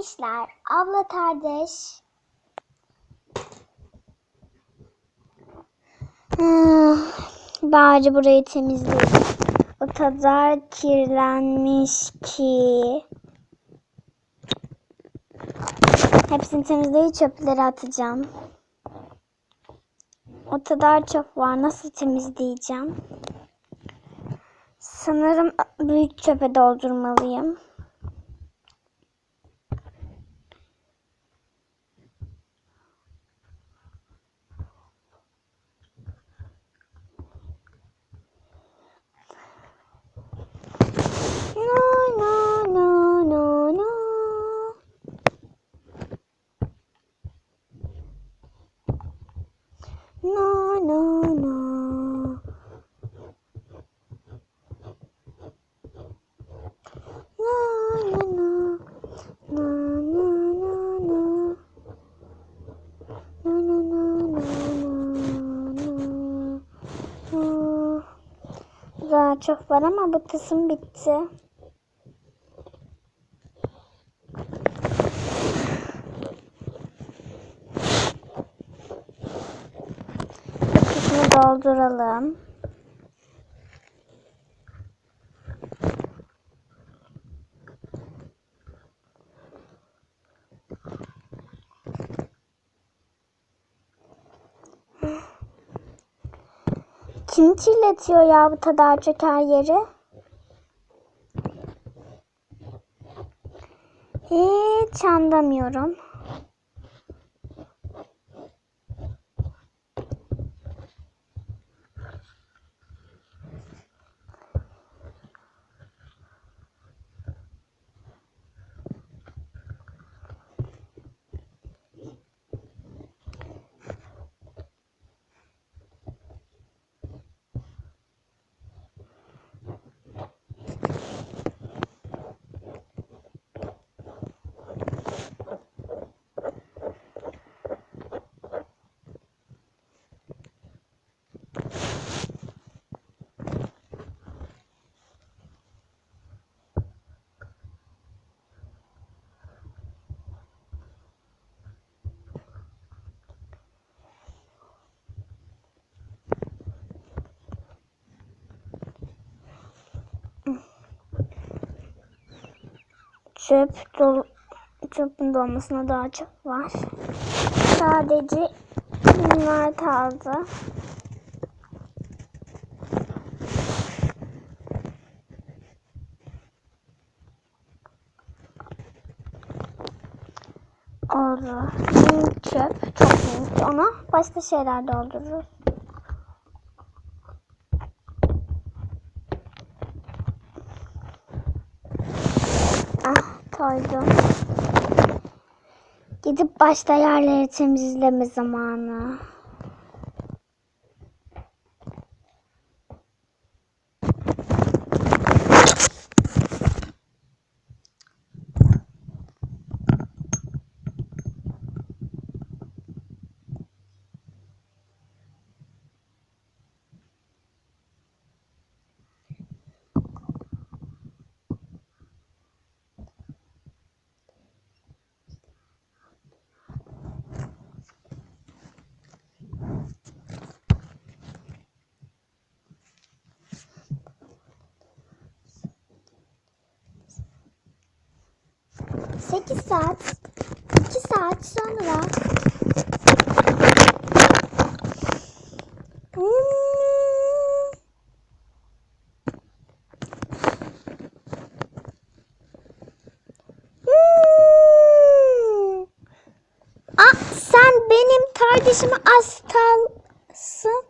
temizlemişler. Abla kardeş. Bari burayı temizleyeyim. O kadar kirlenmiş ki. Hepsini temizleyip çöplere atacağım. O kadar çöp var. Nasıl temizleyeceğim? Sanırım büyük çöpe doldurmalıyım. Çok var ama bu kısım bitti. Bu kısmı dolduralım. Kim kirletiyor ya bu kadar çok her yeri? Hiç anlamıyorum. Çöp dolu, çöpün dolmasına daha çok var. Sadece bunlar kaldı. Oldu. Çöp çok büyük. Ona başka şeyler doldururuz. Ah koydum. Gidip başta yerleri temizleme zamanı. Sekiz saat. iki saat sonra. Aa, sen benim kardeşime az kalsın.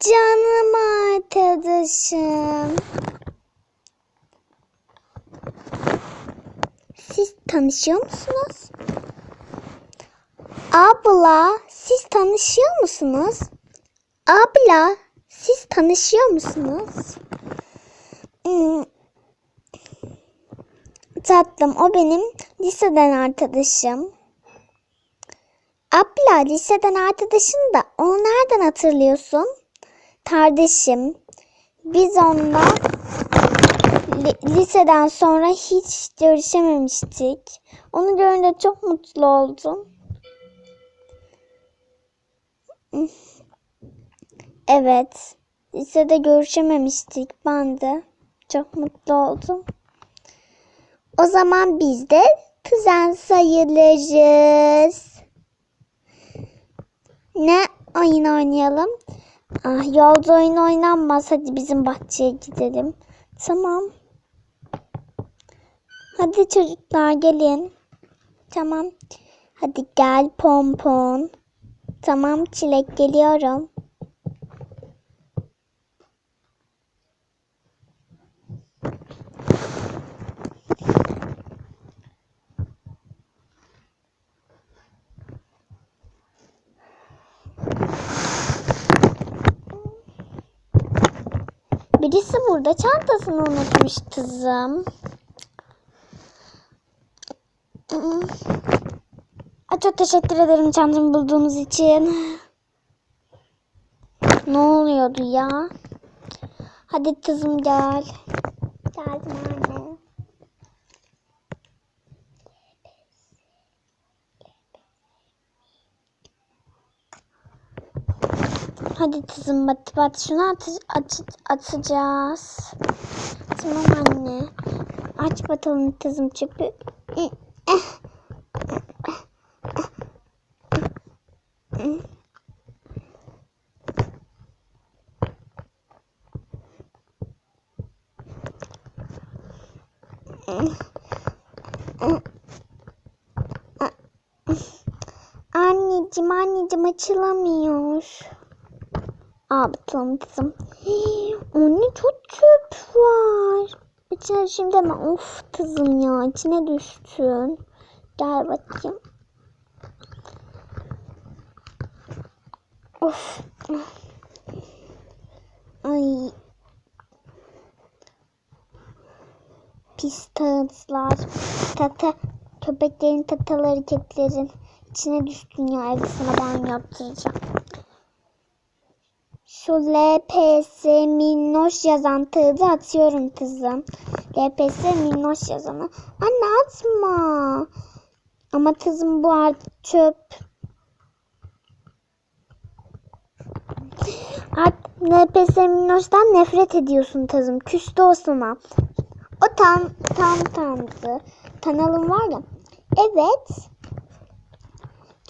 Canım arkadaşım. Siz tanışıyor musunuz? Abla, siz tanışıyor musunuz? Abla, siz tanışıyor musunuz? Hmm. Tatlım, o benim liseden arkadaşım. Abla, liseden arkadaşın da onu nereden hatırlıyorsun? Kardeşim, biz onunla liseden sonra hiç görüşememiştik. Onu görünce çok mutlu oldum. Evet. Lisede görüşememiştik. Ben de çok mutlu oldum. O zaman biz de kuzen sayılırız. Ne oyun oynayalım? Ah, yolda oyun oynanmaz. Hadi bizim bahçeye gidelim. Tamam. Hadi çocuklar gelin. Tamam. Hadi gel pompon. Tamam çilek geliyorum. Birisi burada çantasını unutmuş kızım. Çok teşekkür ederim çantamı bulduğunuz için. Ne oluyordu ya? Hadi kızım gel. Geldim anne. Hadi kızım bat bat şunu at, at, atacağız. Tamam anne. Aç bakalım kızım çöpü. Anneciğim anneciğim açılamıyor. Bakalım kızım. Anne çok çöp var. İçine şimdi hemen of kızım ya içine düştün. Gel bakayım. Of. Ay. Pis tağızlar. Tata. Köpeklerin tatalı hareketlerin. içine düştün ya evde sana banyo yaptıracağım. Şu LPS minnoş yazan tığdı atıyorum kızım. LPS minnoş yazanı. Anne atma. Ama kızım bu artık çöp. Artık LPS minnoştan nefret ediyorsun kızım. Küstü o sana. O tam tam tamdı. Kanalım var ya. Evet.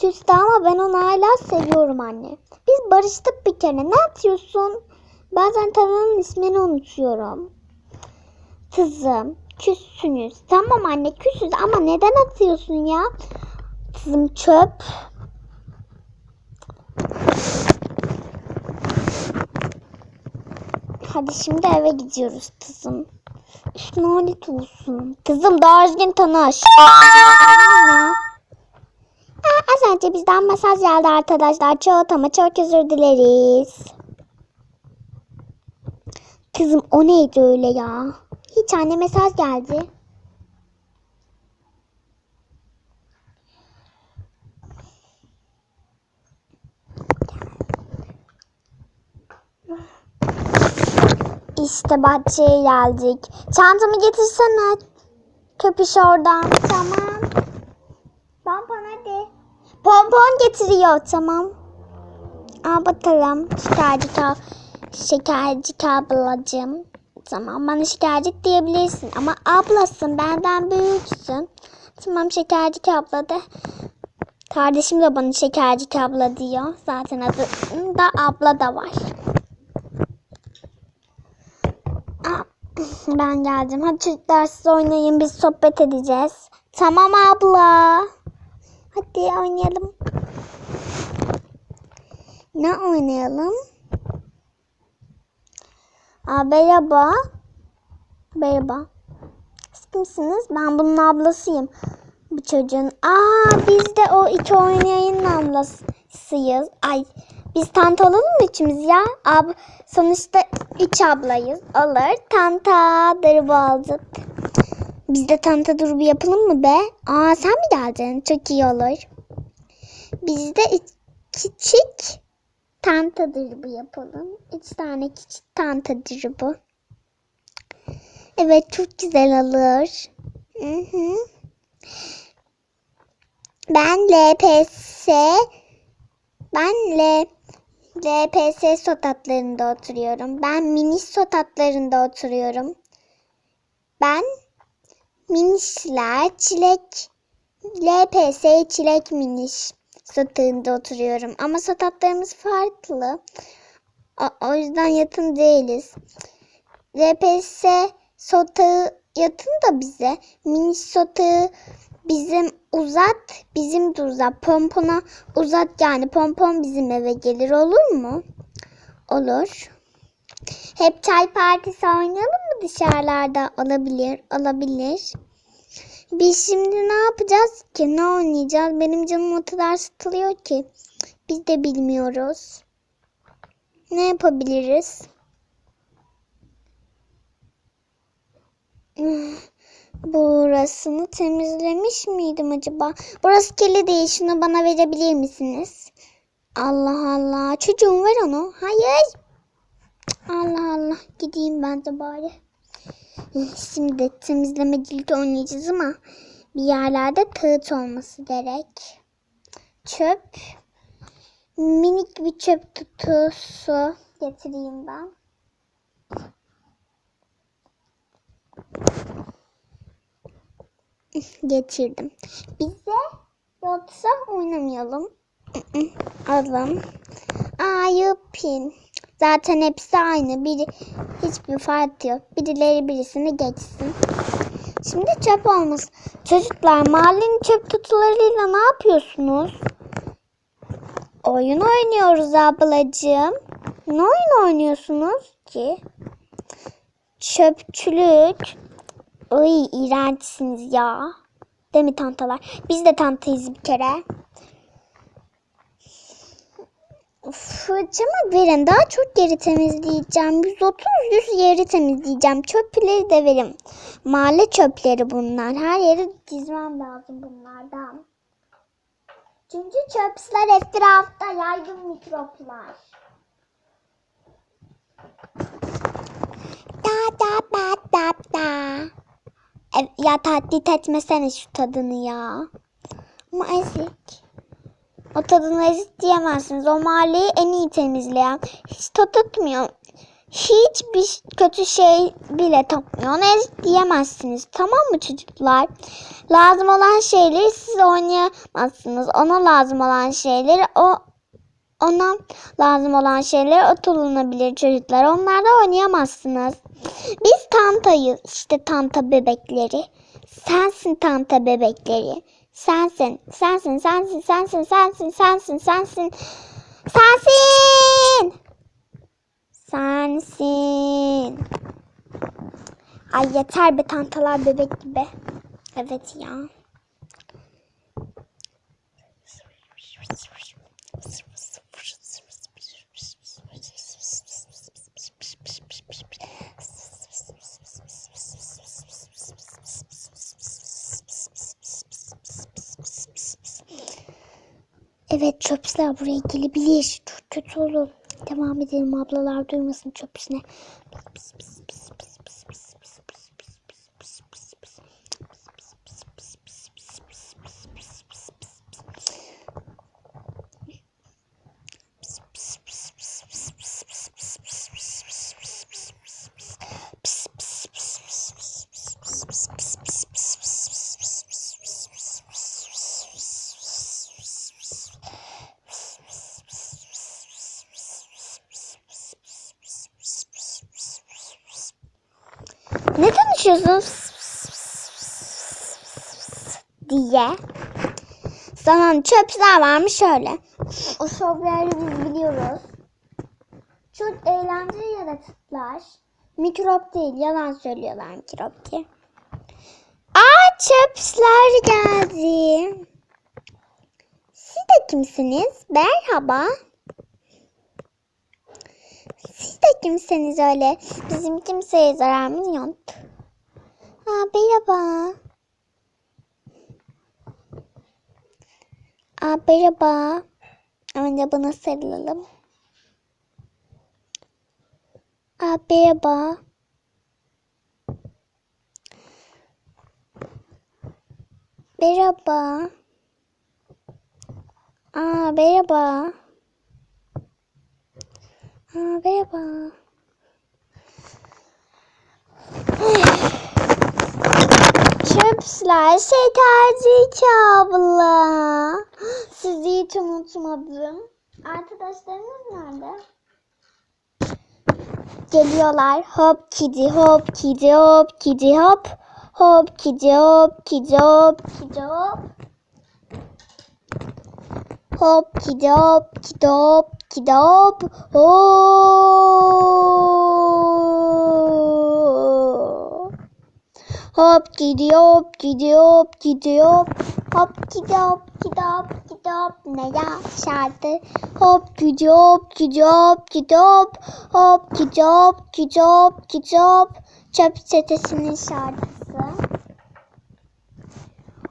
Küstü ama ben onu hala seviyorum anne. Biz barıştık bir kere. Ne atıyorsun? Bazen kanalın ismini unutuyorum. Kızım küssünüz. Tamam anne küsüz ama neden atıyorsun ya? Kızım çöp. Hadi şimdi eve gidiyoruz kızım. Üf lanet olsun. Kızım daha düzgün tanış. Ya. Az önce bizden mesaj geldi arkadaşlar. Çok ama çok özür dileriz. Kızım o neydi öyle ya? Hiç anne mesaj geldi. İşte bahçeye geldik. Çantamı getirsene. Köpüş oradan. Tamam. Pompon hadi. Pompon getiriyor tamam. Al bakalım şekercik ab şekercik ablacığım. Tamam bana şekercik diyebilirsin ama ablasın benden büyüksün. Tamam şekercik abla de. Kardeşim de bana şekercik abla diyor. Zaten adı da abla da var. Aa, Ben geldim. Hadi çocuklar siz oynayın biz sohbet edeceğiz. Tamam abla. Hadi oynayalım. Ne oynayalım? Aa, merhaba. Merhaba. Siz kimsiniz? Ben bunun ablasıyım. Bu çocuğun. Aa biz de o iki oynayayın ablasıyız. Ay biz tanta olalım mı üçümüz ya? Ab sonuçta üç ablayız. Olur. Tanta durubu aldık. Biz de tanta durubu yapalım mı be? Aa sen mi geldin? Çok iyi olur. Biz de üç- küçük tanta durubu yapalım. Üç tane küçük tanta durubu. Evet çok güzel olur. Hı hı. Ben LPS ben L LPS sotatlarında oturuyorum. Ben miniş sotatlarında oturuyorum. Ben minişler çilek LPS çilek miniş satığında oturuyorum. Ama satatlarımız farklı. O, o yüzden yakın değiliz. LPS sotağı yakın da bize. Miniş sotağı bizim uzat, bizim de uzat. Pompona uzat yani pompon bizim eve gelir olur mu? Olur. Hep çay partisi oynayalım mı dışarılarda? Olabilir, olabilir. Biz şimdi ne yapacağız ki? Ne oynayacağız? Benim canım o kadar sıkılıyor ki. Biz de bilmiyoruz. Ne yapabiliriz? Burasını temizlemiş miydim acaba? Burası kirli değil. Şunu bana verebilir misiniz? Allah Allah. Çocuğum ver onu. Hayır. Allah Allah. Gideyim ben de bari. Şimdi de temizleme cildi oynayacağız ama bir yerlerde kağıt olması gerek. Çöp. Minik bir çöp kutusu getireyim ben. Getirdim. Bize yoksa oynamayalım. Alın. Aa yupin. Zaten hepsi aynı. Biri hiçbir fark yok. Birileri birisini geçsin. Şimdi çöp olmaz. Çocuklar mahallenin çöp kutularıyla ne yapıyorsunuz? Oyun oynuyoruz ablacığım. Ne oyun oynuyorsunuz ki? Çöpçülük. Ay iğrençsiniz ya. Değil mi tantalar? Biz de tantayız bir kere. Fırçamı verin. Daha çok yeri temizleyeceğim. 130 100 yeri temizleyeceğim. Çöpleri de verin. Mahalle çöpleri bunlar. Her yeri dizmem lazım bunlardan. Çünkü çöpsler etrafta yaygın mikroplar. Da da ba da da. E, ya taklit etmesene şu tadını ya. Ama. O tadını ezik diyemezsiniz. O mahalleyi en iyi temizleyen. Hiç tat tutmuyor. Hiçbir kötü şey bile tatmıyor. Onu ezik diyemezsiniz. Tamam mı çocuklar? Lazım olan şeyleri siz oynayamazsınız. Ona lazım olan şeyleri o ona lazım olan şeyler atılınabilir çocuklar. Onlarla oynayamazsınız. Biz tantayız. İşte tanta bebekleri. Sensin tanta bebekleri. Sensin. Sensin. Sensin. Sensin. Sensin. Sensin. Sensin. Sensin. Sensin. Ay yeter be tantalar bebek gibi. Evet ya. Evet çöpsler buraya gelebilir. Çok kötü olur. Devam edelim ablalar duymasın çöpsüne. Ne konuşuyorsun? diye. Sana çöpler varmış şöyle. O şovları biz biliyoruz. Çok eğlenceli yaratıklar. Mikrop değil, yalan söylüyorlar mikrop diye. Aa çöpsler geldi. Siz de kimsiniz? Merhaba. Siz de kimseniz öyle? Bizim kimseye zararımız yok. Aa, merhaba. Aa, merhaba. Önce bana sarılalım. Aa, merhaba. Merhaba. Aa, merhaba. Aa, merhaba. Çöpsler şekercik abla. Sizi hiç unutmadım. Arkadaşlarınız nerede? Geliyorlar. Hop kidi hop kidi hop kidi hop. Hop kidi hop kidi hop kidi hop. Hop kidi hop kidi hop kidi hop. Hop. Hop gidiyor, gidiyor, gidiyor. Hop gidiyor, gidiyor, gidiyor. Ne yaşardı? Hop gidiyor, gidiyor, gidiyor. Hop gidiyor, gidiyor, gidiyor. Çöp çetesinin şarkısı.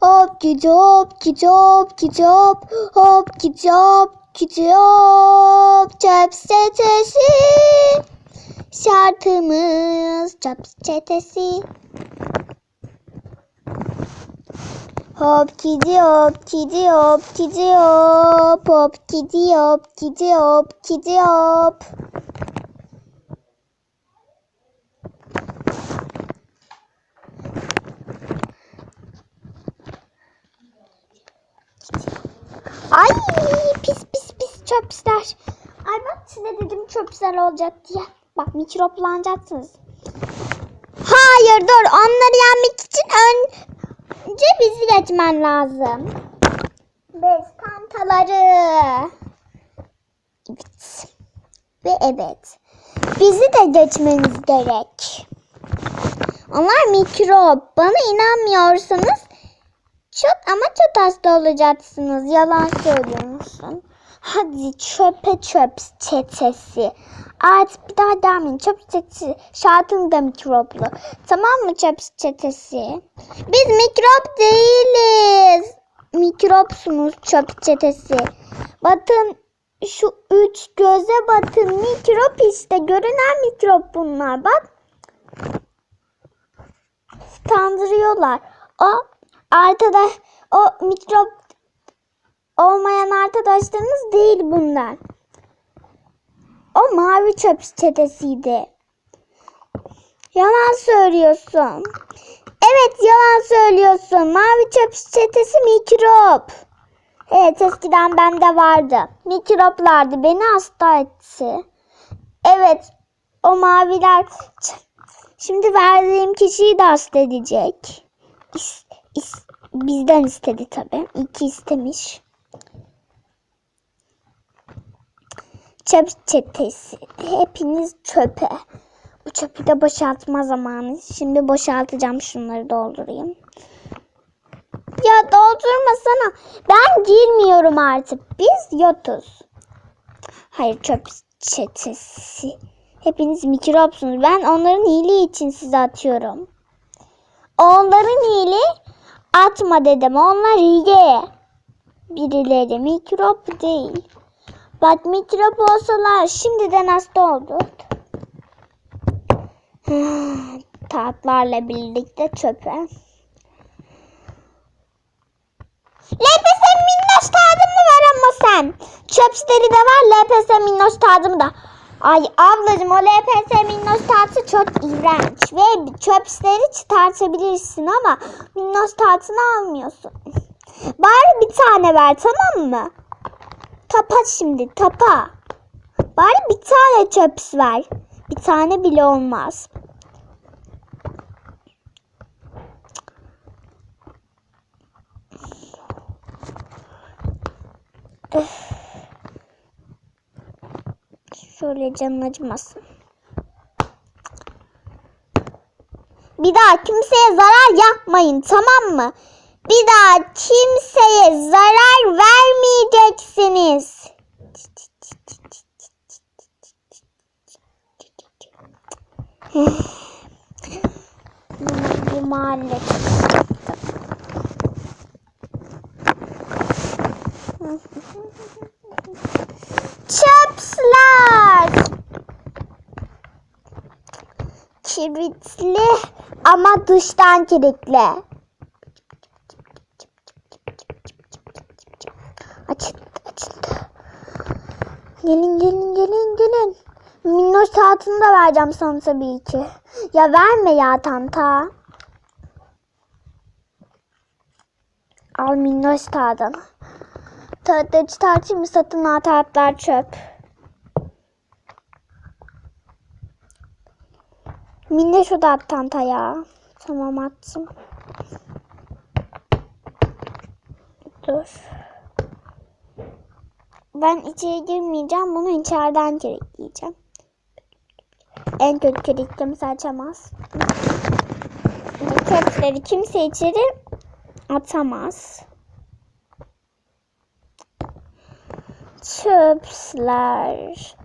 Hop gidiyor, gidiyor, gidiyor. Hop gidiyor, gidiyor. Çöp çetesi. Şarkımız çöp çetesi. Hop gidiyor, gidiyor, gidiyor. Hop gidiyor, gidiyor, gidiyor. Ay pis pis pis çöpsler. Ay bak size dedim çöpsler olacak diye. Bak mikroplanacaksınız. Hayır dur onları yenmek için önce bizi geçmen lazım. Bez kantaları. Evet. Ve evet. Bizi de geçmeniz gerek. Onlar mikrop. Bana inanmıyorsanız çok ama çok hasta olacaksınız. Yalan söylüyorsun. Hadi çöpe çöp çetesi. Artık bir daha demeyin. Çöp çetesi. Şartın da mikroplu. Tamam mı çöp çetesi? Biz mikrop değiliz. Mikropsunuz çöp çetesi. Batın şu üç göze batın mikrop işte. Görünen mikrop bunlar. Bak. Kandırıyorlar. O arkadaş o mikrop olmayan arkadaşlarımız değil bunlar. O mavi çöp çetesiydi. Yalan söylüyorsun. Evet yalan söylüyorsun. Mavi çöp çetesi mikrop. Evet eskiden bende vardı. Mikroplardı. Beni hasta etti. Evet o maviler şimdi verdiğim kişiyi de hasta edecek. İs, is- bizden istedi tabii. İki istemiş. Çöp çetesi. Hepiniz çöpe. Bu çöpü de boşaltma zamanı. Şimdi boşaltacağım. Şunları doldurayım. Ya doldurmasana. Ben girmiyorum artık. Biz yotuz. Hayır çöp çetesi. Hepiniz mikropsunuz. Ben onların iyiliği için size atıyorum. Onların iyiliği atma dedim. Onlar iyi. Birileri mikrop değil. Bak mikrop olsalar şimdiden hasta olduk. Tatlarla birlikte çöpe. LPS minnoş tadımı var ama sen. Çöpsleri de var LPS minnoş tadımı da. Ay ablacığım o LPS minnoş tatı çok iğrenç. Ve çöpsleri çıkartabilirsin ama minnoş tatını almıyorsun. Bari bir tane ver tamam mı? Tapa şimdi tapa. Bari bir tane çöps ver. Bir tane bile olmaz. Şöyle canın acımasın. Bir daha kimseye zarar yapmayın tamam mı? Bir daha kimseye zarar vermeyeceksiniz. Bir mahalle. Çöpsler. Kilitli ama dıştan kilitli. Gelin gelin gelin gelin. Minnoş tahtını da vereceğim sana tabii ki. Ya verme ya tanta. Al minnoş tahtını. Tahtları çıkartayım mı? Satın al tahtlar çöp. Minnoş o da at tanta ya. Tamam attım. Dur. Ben içeri girmeyeceğim. Bunu içeriden kilitleyeceğim. En kötü kilitlemesi açamaz. Bu Çöpleri kimse içeri atamaz. Çöpler.